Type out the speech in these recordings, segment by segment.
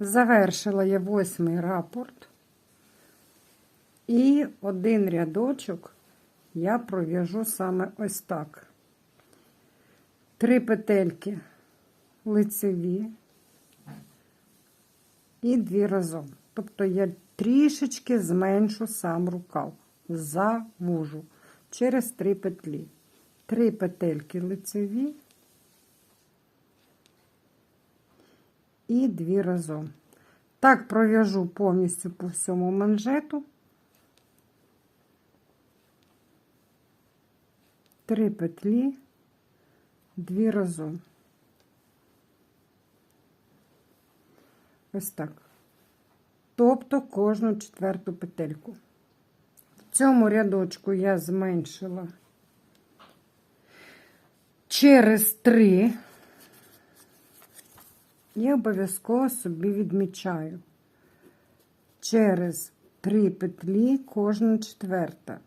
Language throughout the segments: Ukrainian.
Завершила я восьмий рапорт. І один рядочок я пров'яжу саме ось так. Три петельки лицеві і дві разом. Тобто я трішечки зменшу сам рукав, завужу через три петлі. Три петельки лицеві і дві разом. Так пров'яжу повністю по всьому манжету. Три петлі, дві разом. Ось так. Тобто кожну четверту петельку. В цьому рядочку я зменшила через три. І обов'язково собі відмічаю. Через три петлі кожна четверта.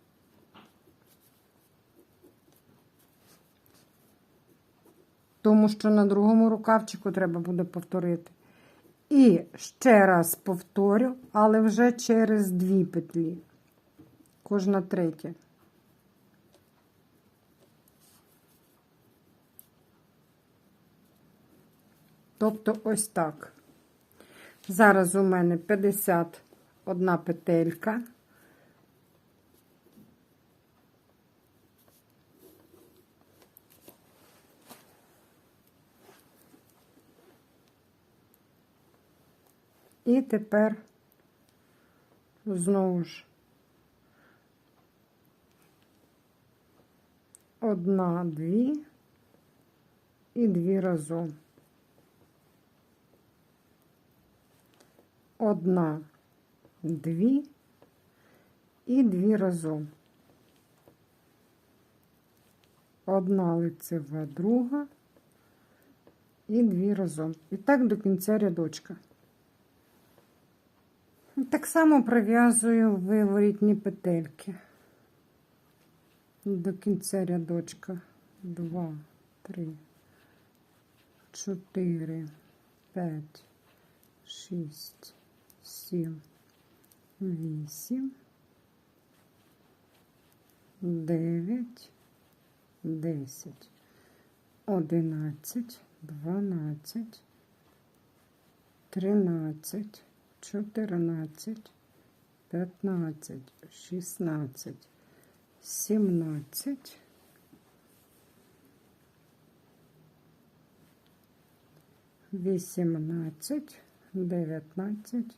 Тому що на другому рукавчику треба буде повторити. І ще раз повторю, але вже через дві петлі. Кожна третя. Тобто ось так. Зараз у мене 51 петелька. І тепер знову ж одна, дві і дві разом. Одна, дві і дві разом. Одна лицева, друга і дві разом. І так до кінця рядочка. Так само пров'язую виворітні петельки до кінця рядочка. Два, три, чотири, п'ять, шість, сім, вісім, дев'ять, десять, одинадцять, дванадцять, тринадцять. 14, 15, 16, 17, 18, 19,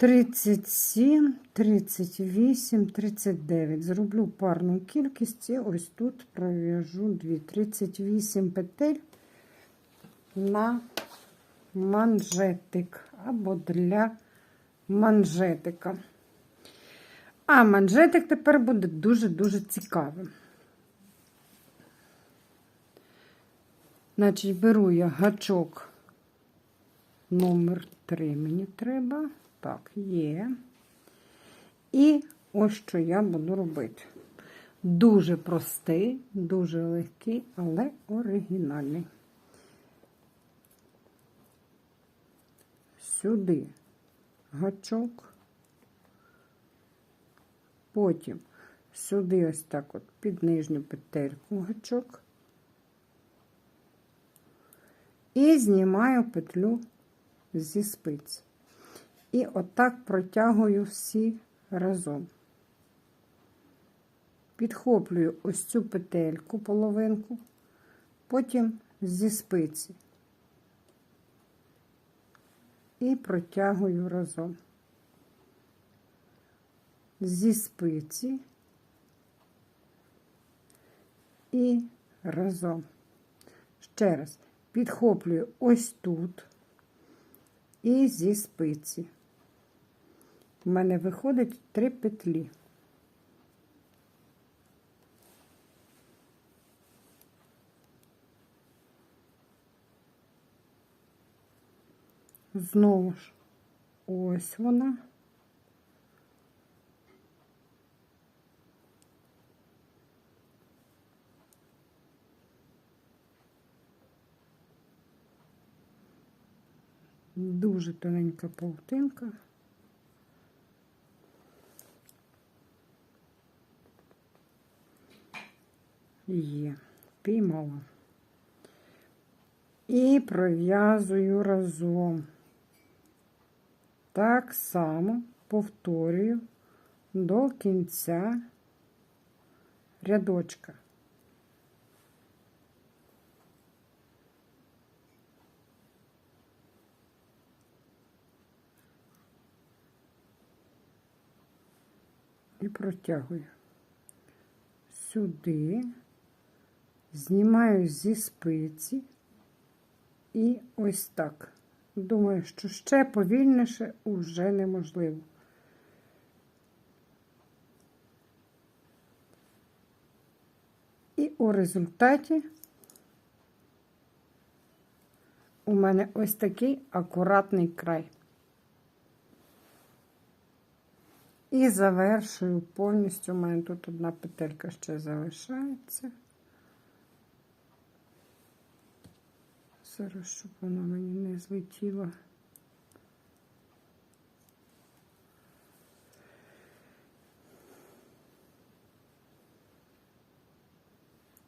37, 38, 39. Зроблю парну кількість і ось тут пров'яжу 2. 38 петель на манжетик або для манжетика. А манжетик тепер буде дуже-дуже цікавим. Значить, беру я гачок номер 3 мені треба. Так, є. І ось що я буду робити. Дуже простий, дуже легкий, але оригінальний. Сюди гачок, потім сюди ось так от під нижню петельку гачок і знімаю петлю зі спиці. І отак протягую всі разом. Підхоплюю ось цю петельку, половинку, потім зі спиці і протягую разом. Зі спиці і разом. Ще раз підхоплюю ось тут, і зі спиці. У мене виходить три петлі. Знову ж ось вона. Дуже тоненька паутинка. Є, піймала. І пров'язую разом. Так само повторюю до кінця рядочка. І протягую сюди, знімаю зі спиці і ось так. Думаю, що ще повільніше уже неможливо. І у результаті у мене ось такий акуратний край. І завершую повністю. У мене тут одна петелька ще залишається. Зараз, щоб вона мені не злетіла.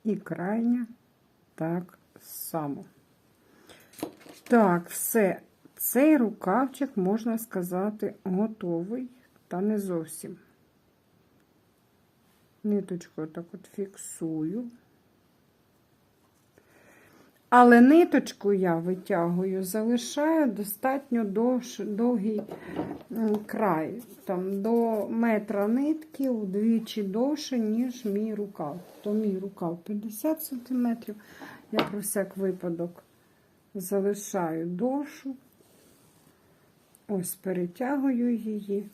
І крайня так само. Так, все. Цей рукавчик, можна сказати, готовий, та не зовсім. Ниточку так от фіксую. Але ниточку я витягую, залишаю достатньо довш, довгий край. Там До метра нитки удвічі довше, ніж мій рукав. То мій рукав 50 см. Я про всяк випадок залишаю довшу. Ось перетягую її.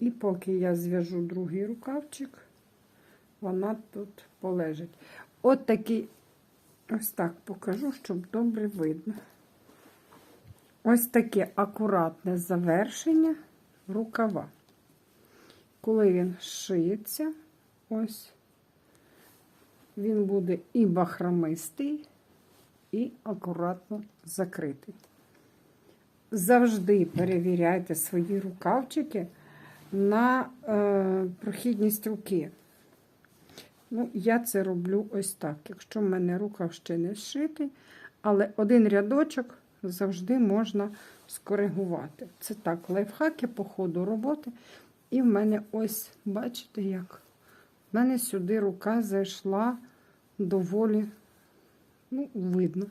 І поки я зв'яжу другий рукавчик, вона тут полежить. От такий. Ось так покажу, щоб добре видно. Ось таке акуратне завершення рукава. Коли він шиється, ось, він буде і бахромистий, і акуратно закритий. Завжди перевіряйте свої рукавчики на е, прохідність руки. Ну, я це роблю ось так. Якщо в мене рукав ще не зшитий, але один рядочок завжди можна скоригувати. Це так, лайфхаки по ходу роботи. І в мене ось, бачите, як? В мене сюди рука зайшла доволі, ну, видно,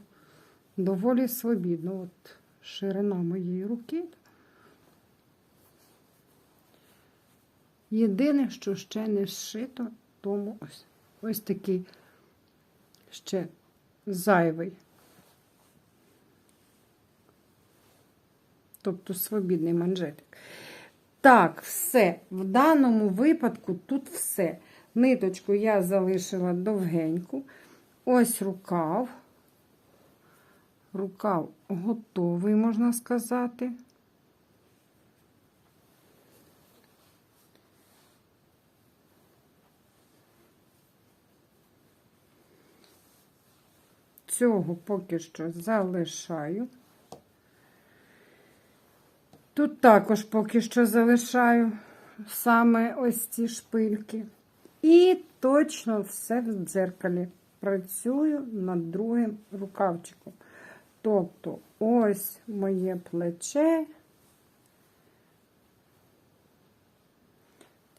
доволі свобідно. От ширина моєї руки. Єдине, що ще не зшито, тому ось ось такий ще зайвий. Тобто свобідний манжетик. Так, все. В даному випадку тут все. Ниточку я залишила довгеньку. Ось рукав. Рукав готовий, можна сказати. Цього поки що залишаю. Тут також поки що залишаю саме ось ці шпильки. І точно все в дзеркалі. Працюю над другим рукавчиком. Тобто, ось моє плече.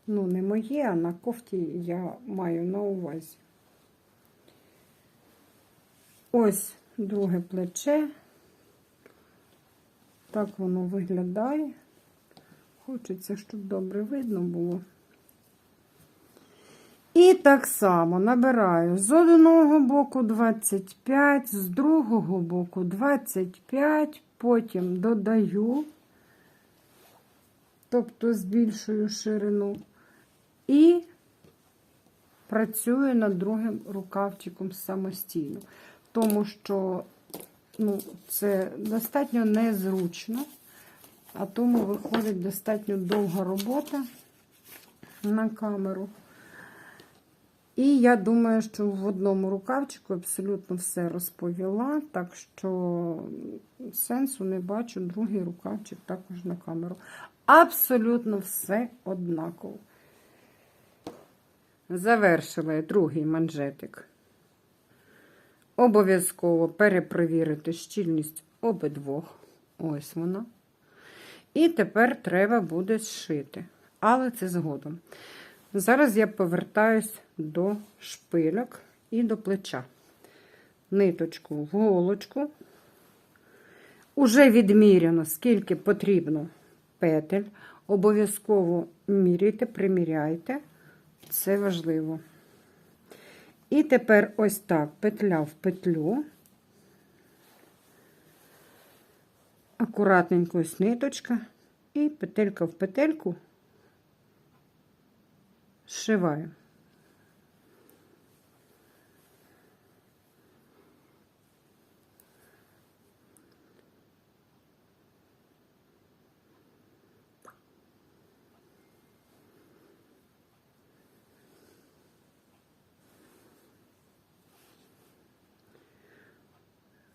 Ну, не моє, а на кофті я маю на увазі. Ось друге плече. Так воно виглядає. Хочеться, щоб добре видно було. І так само набираю з одного боку 25, з другого боку 25, потім додаю, тобто збільшую ширину, і працюю над другим рукавчиком самостійно. Тому що ну, це достатньо незручно, а тому виходить достатньо довга робота на камеру. І я думаю, що в одному рукавчику абсолютно все розповіла, так що сенсу не бачу другий рукавчик також на камеру. Абсолютно все однаково. Завершила я другий манжетик. Обов'язково перепровірити щільність обидвох. Ось вона. І тепер треба буде зшити. Але це згодом. Зараз я повертаюсь до шпильок і до плеча. Ниточку в голочку. Уже відміряно, скільки потрібно петель. Обов'язково міряйте, приміряйте. Це важливо. І тепер ось так петля в петлю. Акуратненько ось ниточка і петелька в петельку зшиваю.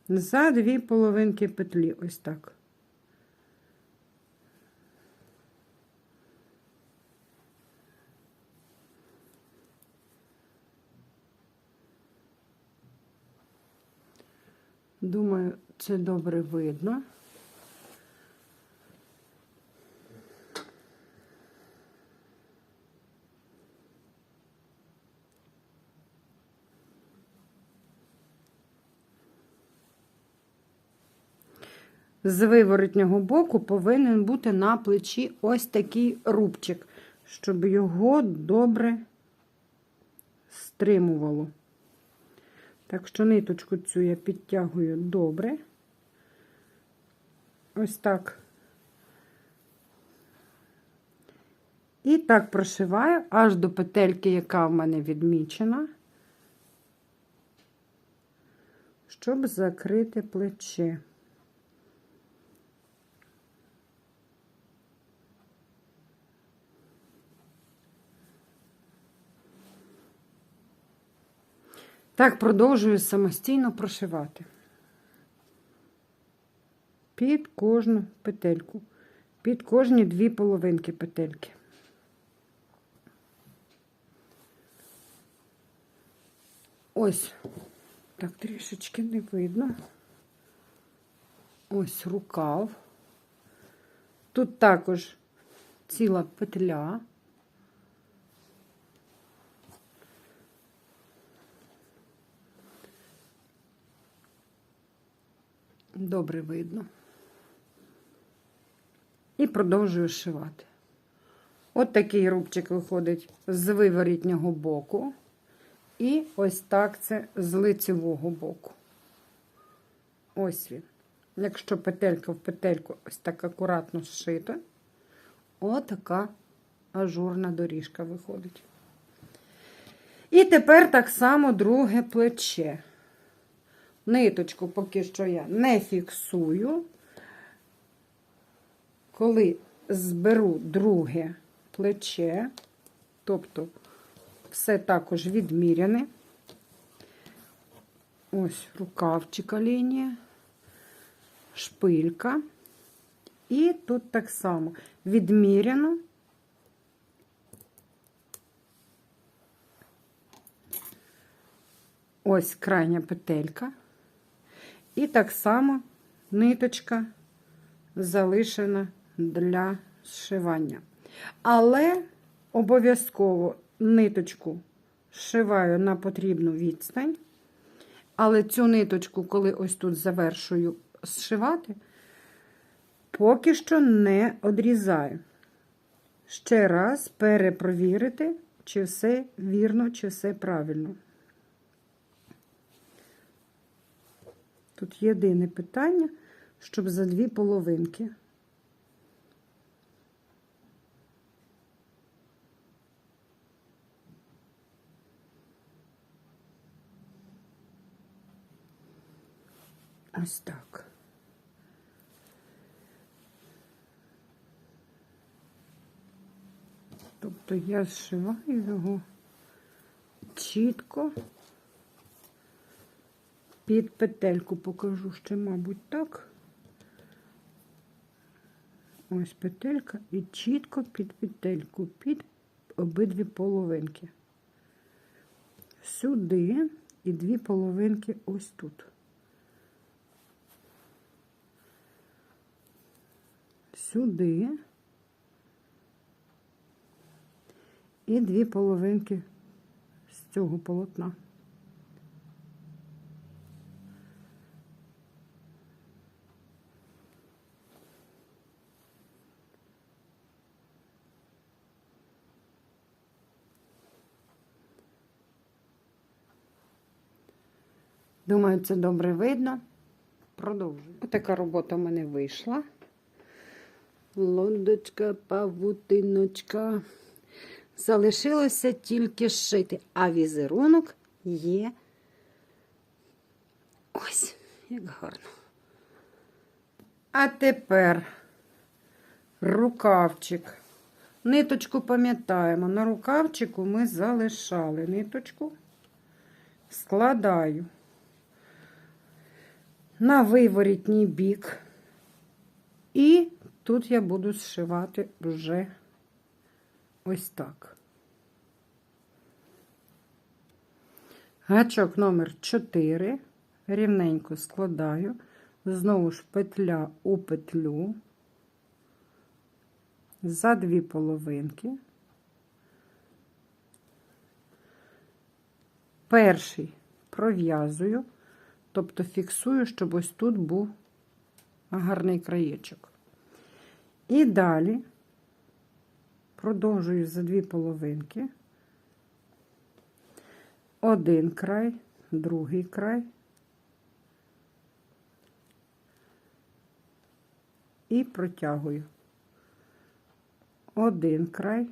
За дві половинки петлі, ось так. Думаю, це добре видно. З виворотнього боку повинен бути на плечі ось такий рубчик, щоб його добре стримувало. Так що ниточку цю я підтягую добре. Ось так. І так прошиваю аж до петельки, яка в мене відмічена, щоб закрити плече. Так, продовжую самостійно прошивати під кожну петельку, під кожні дві половинки петельки. Ось, так, трішечки не видно. Ось рукав. Тут також ціла петля. Добре видно. І продовжую шивати. От такий рубчик виходить з виворітнього боку. І ось так це з лицевого боку. Ось він. Якщо петелька в петельку ось так акуратно зшита, отака ажурна доріжка виходить. І тепер так само друге плече. Ниточку поки що я не фіксую. Коли зберу друге плече, тобто все також відміряне. Ось рукавчика лінія, шпилька. І тут так само відміряно. Ось крайня петелька. І так само ниточка залишена для зшивання. Але обов'язково ниточку зшиваю на потрібну відстань. Але цю ниточку, коли ось тут завершую зшивати, поки що не одрізаю. Ще раз перепровірити, чи все вірно, чи все правильно. Тут єдине питання, щоб за дві половинки. Ось так. Тобто я зшиваю його чітко під петельку покажу ще, мабуть, так. Ось петелька і чітко під петельку, під обидві половинки. Сюди і дві половинки ось тут. Сюди. І дві половинки з цього полотна. Думаю, це добре видно. Продовжую. Отака робота в мене вийшла. Лодочка, павутиночка. Залишилося тільки шити, а візерунок є. Ось, як гарно. А тепер рукавчик. Ниточку пам'ятаємо, на рукавчику ми залишали ниточку, складаю на виворітній бік, і тут я буду зшивати вже ось так. Гачок номер 4 рівненько складаю, знову ж петля у петлю. За дві половинки. Перший пров'язую, тобто фіксую, щоб ось тут був гарний краєчок. І далі продовжую за дві половинки. Один край, другий край. І протягую один край.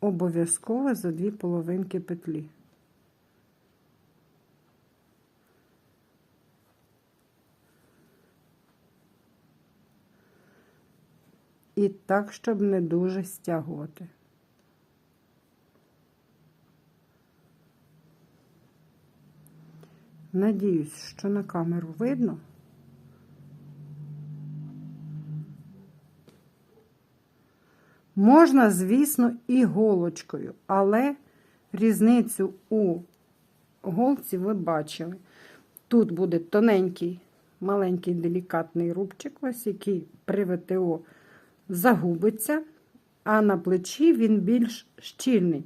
Обов'язково за дві половинки петлі. І так, щоб не дуже стягувати. Надіюсь, що на камеру видно. Можна, звісно, і голочкою, але різницю у голці ви бачили. Тут буде тоненький, маленький делікатний рубчик, ось який при ВТО загубиться, а на плечі він більш щільний.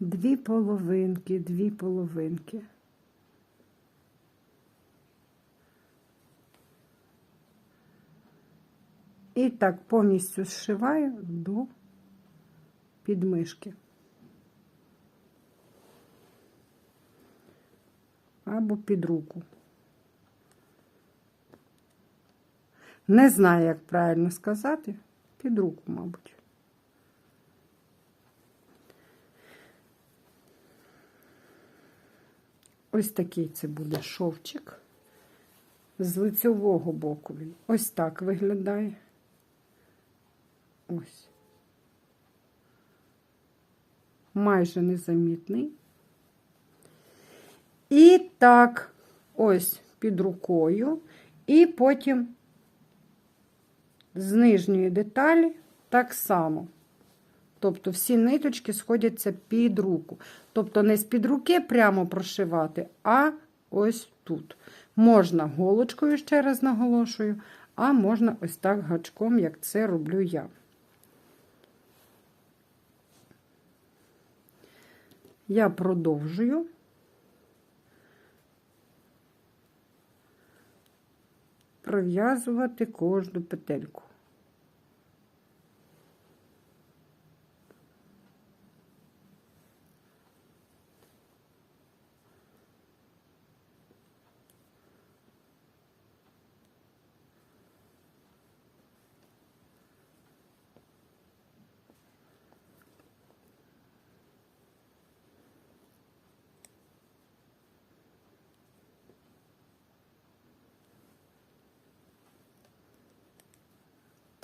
Дві половинки, дві половинки. І так повністю зшиваю до підмишки. Або під руку. Не знаю, як правильно сказати, під руку, мабуть. Ось такий це буде шовчик. З лицевого боку він ось так виглядає. Ось. Майже незамітний. І так, ось під рукою, і потім з нижньої деталі так само. Тобто всі ниточки сходяться під руку. Тобто не з-під руки прямо прошивати, а ось тут. Можна голочкою, ще раз наголошую, а можна ось так гачком, як це роблю я. Я продовжую. Пров'язувати кожну петельку.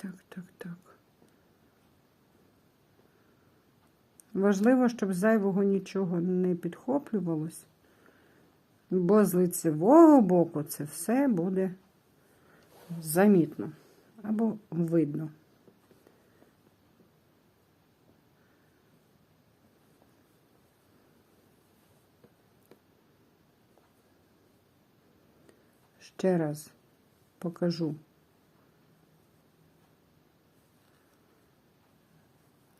Так, так, так. Важливо, щоб зайвого нічого не підхоплювалось, бо з лицевого боку це все буде замітно або видно. Ще раз покажу.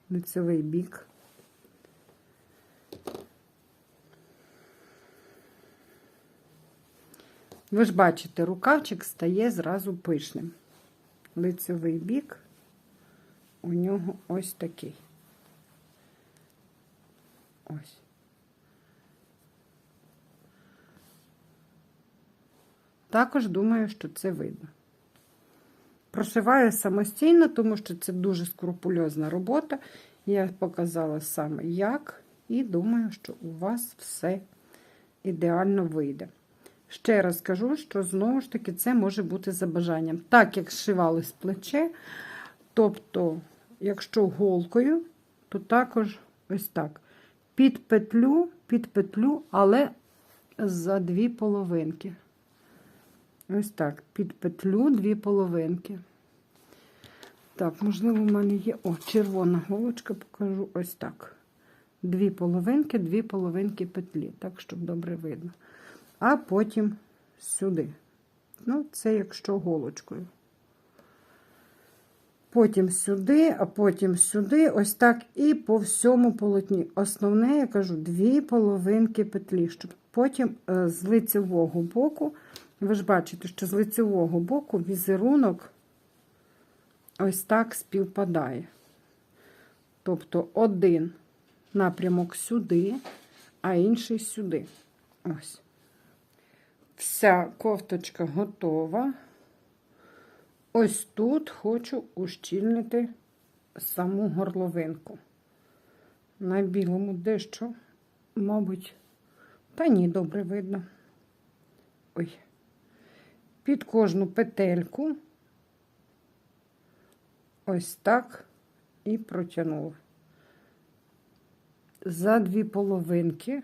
лицевий бік. Ви ж бачите, рукавчик стає зразу пишним. Лицевий бік у нього ось такий. Ось. Також думаю, що це видно. Прошиваю самостійно, тому що це дуже скрупульозна робота. Я показала саме як, і думаю, що у вас все ідеально вийде. Ще раз кажу, що знову ж таки це може бути за бажанням. Так, як зшивали з плече, тобто, якщо голкою, то також ось так. Під петлю, під петлю, але за дві половинки. Ось так, під петлю дві половинки. Так, можливо, в мене є. О, червона голочка, покажу ось так. Дві половинки, дві половинки петлі, так, щоб добре видно. А потім сюди. Ну, це якщо голочкою. Потім сюди, а потім сюди, ось так і по всьому полотні. Основне, я кажу, дві половинки петлі, щоб потім е, з лицевого боку. Ви ж бачите, що з лицевого боку візерунок ось так співпадає. Тобто один напрямок сюди, а інший сюди. Ось. Вся кофточка готова. Ось тут хочу ущільнити саму горловинку. На білому дещо, мабуть, та ні, добре видно. Ой під кожну петельку ось так і протягнула. За дві половинки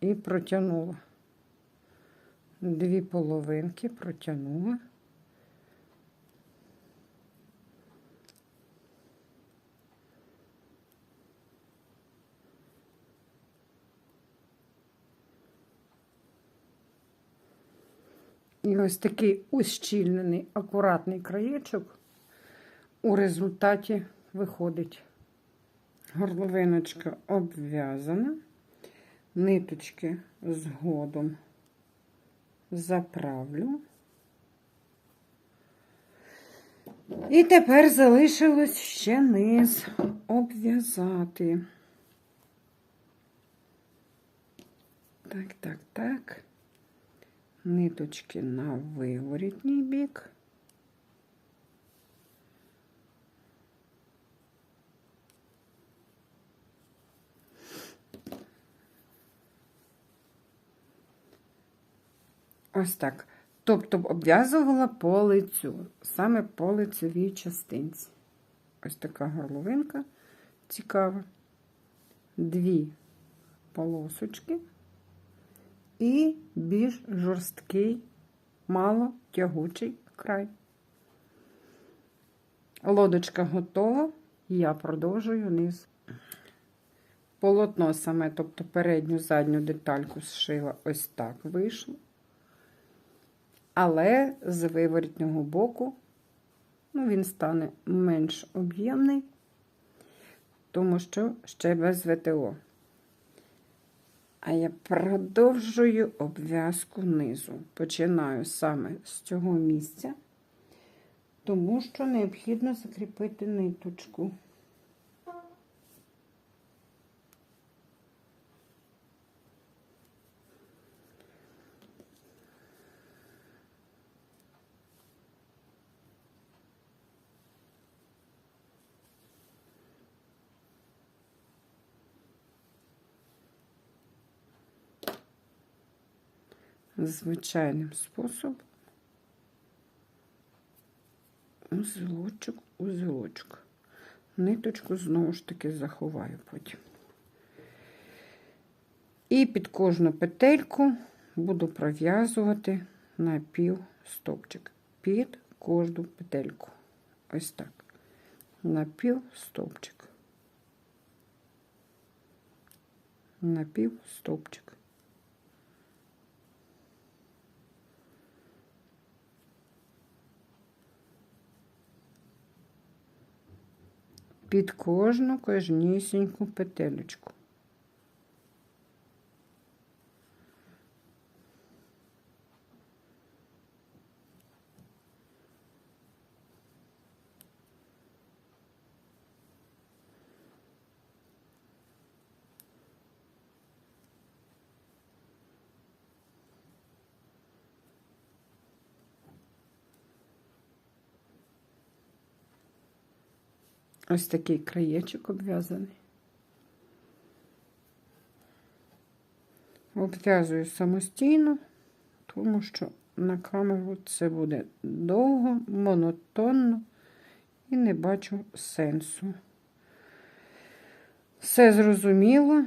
і протягнула. Дві половинки протягнула. І ось такий ущільнений, акуратний краєчок у результаті виходить. Горловиночка обв'язана, ниточки згодом заправлю. І тепер залишилось ще низ обв'язати. Так, так, так ниточки на виворітній бік. Ось так. Тобто обв'язувала по лицю, саме по лицевій частинці. Ось така горловинка цікава. Дві полосочки і більш жорсткий, мало тягучий край. Лодочка готова, я продовжую низ. Полотно саме, тобто передню задню детальку зшила ось так вийшло. Але з виворітнього боку, ну, він стане менш об'ємний, тому що ще без ВТО. А я продовжую обв'язку низу. Починаю саме з цього місця, тому що необхідно закріпити ниточку. Звичайним способом. Узелочок, узелочок. Ниточку знову ж таки заховаю потім. І під кожну петельку буду пров'язувати на пів стовпчик. Під кожну петельку. Ось так. На пів стовпчик. На пів стовпчик. Під кожну кожнісіньку петелечку. Ось такий краєчок обв'язаний. Обв'язую самостійно, тому що на камеру це буде довго, монотонно і не бачу сенсу. Все зрозуміло.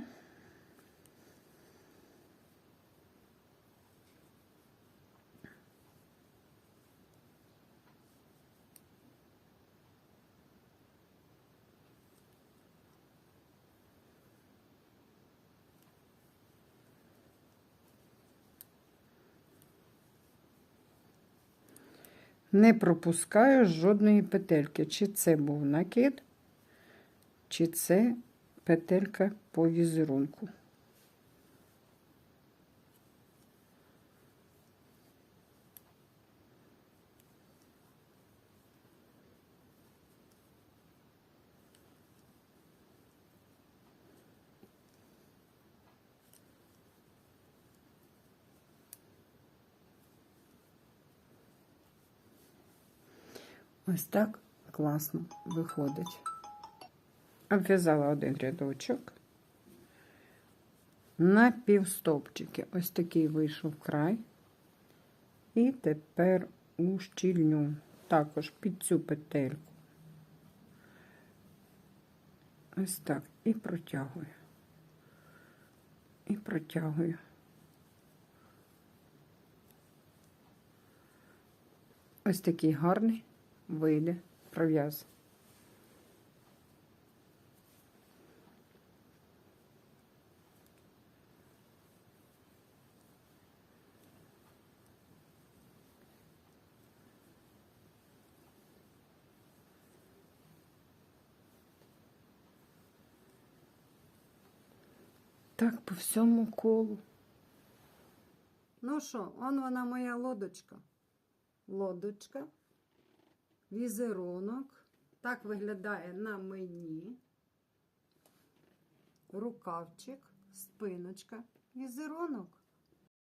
Не пропускаю жодної петельки. Чи це був накид, чи це петелька по візерунку. Ось так класно виходить. Обв'язала один рядочок. На півстопчики. Ось такий вийшов край. І тепер ущільню. Також під цю петельку. Ось так. І протягую. І протягую. Ось такий гарний вийде пров'яз. Так, по всьому колу. Ну що, он вона моя лодочка. Лодочка візерунок. Так виглядає на мені. Рукавчик, спиночка, візерунок.